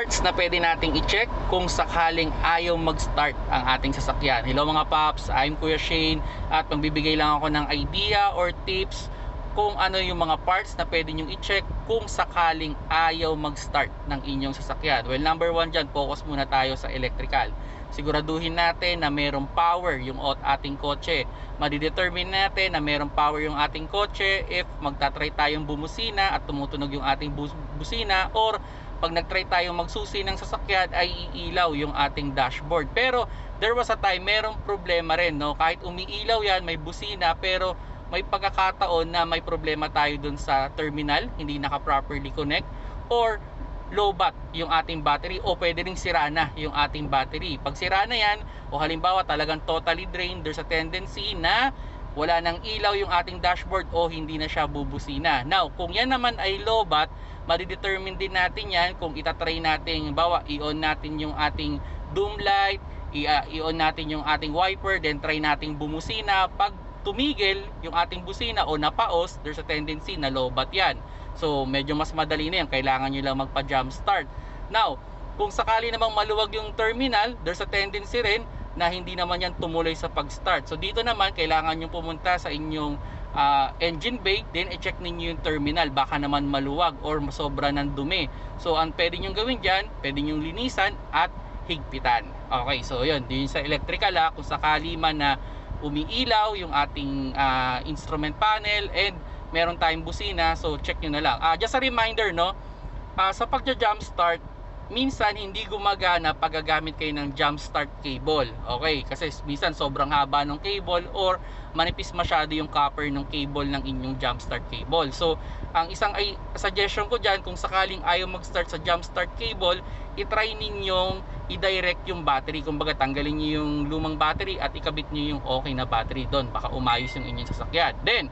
parts na pwede nating i-check kung sakaling ayaw mag-start ang ating sasakyan. Hello mga paps, I'm Kuya Shane at magbibigay lang ako ng idea or tips kung ano yung mga parts na pwede nyong i-check kung sakaling ayaw mag-start ng inyong sasakyan. Well, number one dyan, focus muna tayo sa electrical. Siguraduhin natin na mayroong power yung ating kotse. Madidetermine natin na mayroong power yung ating kotse if magtatry tayong bumusina at tumutunog yung ating bus- busina or pag nagtry tayong magsusi ng sasakyan ay iilaw yung ating dashboard. Pero there was a time merong problema rin, no? Kahit umiilaw yan, may busina, pero may pagkakataon na may problema tayo dun sa terminal, hindi naka-properly connect or low bat yung ating battery o pwede ring sira na yung ating battery. Pag sira na yan o halimbawa talagang totally drained, there's a tendency na wala nang ilaw yung ating dashboard o hindi na siya bubusina. Now, kung yan naman ay low bat, madidetermine din natin yan kung itatry natin, bawa i-on natin yung ating doom light, uh, i-on natin yung ating wiper, then try nating bumusina. Pag tumigil yung ating busina o napaos, there's a tendency na low bat yan. So, medyo mas madali na yan. Kailangan nyo lang magpa-jump start. Now, kung sakali namang maluwag yung terminal, there's a tendency rin na hindi naman yan tumuloy sa pag-start. So, dito naman, kailangan nyo pumunta sa inyong ah, engine bay, then i-check ninyo yung terminal. Baka naman maluwag or sobra ng dumi. So, ang pwede nyo gawin dyan, pwede nyo linisan at higpitan. Okay, so yun, yun sa electrical ha, kung sakali man na umiilaw yung ating ah, instrument panel and meron tayong busina so check nyo na lang Ah, just a reminder no ah, sa pagja jump start minsan hindi gumagana pag gagamit kayo ng jump start cable okay? Kasi minsan sobrang haba ng cable or manipis masyado yung copper ng cable ng inyong jump start cable. So ang isang ay suggestion ko dyan kung sakaling ayaw mag start sa jump start cable itry ninyong i-direct yung battery. Kumbaga tanggalin niyo yung lumang battery at ikabit niyo yung okay na battery doon. Baka umayos yung inyong sasakyan. Then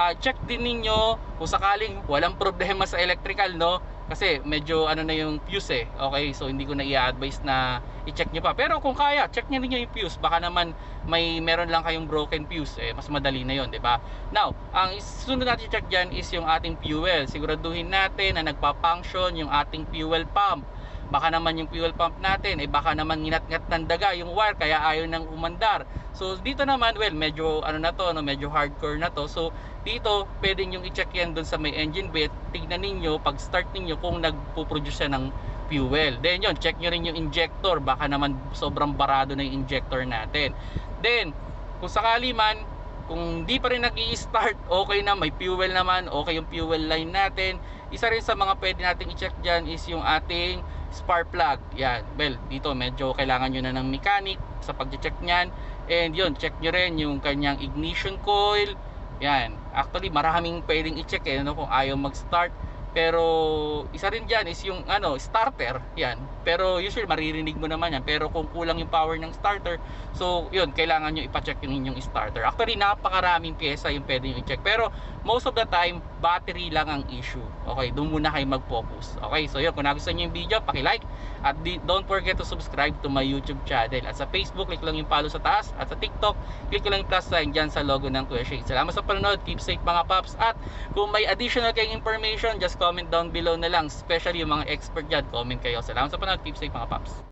ah, check din ninyo kung sakaling walang problema sa electrical no kasi medyo ano na yung fuse eh. Okay so hindi ko na i-advise na i-check nyo pa. Pero kung kaya check nyo ninyo yung fuse. Baka naman may meron lang kayong broken fuse eh mas madali na yon di ba? Now ang sunod natin check dyan is yung ating fuel. Siguraduhin natin na nagpa-function yung ating fuel pump baka naman yung fuel pump natin eh baka naman nginat-ngat ng daga yung wire kaya ayaw nang umandar. So dito naman well medyo ano na to no medyo hardcore na to. So dito pwede nyo i-check yan dun sa may engine bay tignan ninyo pag start ninyo kung nagpo-produce siya ng fuel. Then yun check nyo rin yung injector. Baka naman sobrang barado na yung injector natin. Then kung sakali man kung di pa rin nag start okay na, may fuel naman, okay yung fuel line natin. Isa rin sa mga pwede nating i-check dyan is yung ating spark plug. Yan, well, dito medyo kailangan nyo na ng mechanic sa pag-check nyan. And yun, check nyo rin yung kanyang ignition coil. Yan, actually maraming pwedeng i-check eh, no, kung ayaw mag-start. Pero isa rin dyan is yung ano, starter. Yan. Pero usually maririnig mo naman yan. Pero kung kulang yung power ng starter, so yun, kailangan nyo ipacheck yung inyong starter. Actually, napakaraming pyesa yung pwede nyo i-check. Pero most of the time, battery lang ang issue. Okay, doon muna kayo mag-focus. Okay, so yun, kung nagustuhan nyo yung video, paki-like. At di, don't forget to subscribe to my YouTube channel. At sa Facebook, click lang yung follow sa taas. At sa TikTok, click lang yung plus sign dyan sa logo ng Kuya Shade. Salamat sa panonood. Keep safe mga paps. At kung may additional kayong information, just comment down below na lang. Especially yung mga expert dyan, comment kayo. Salamat sa panonood. Keep safe mga paps.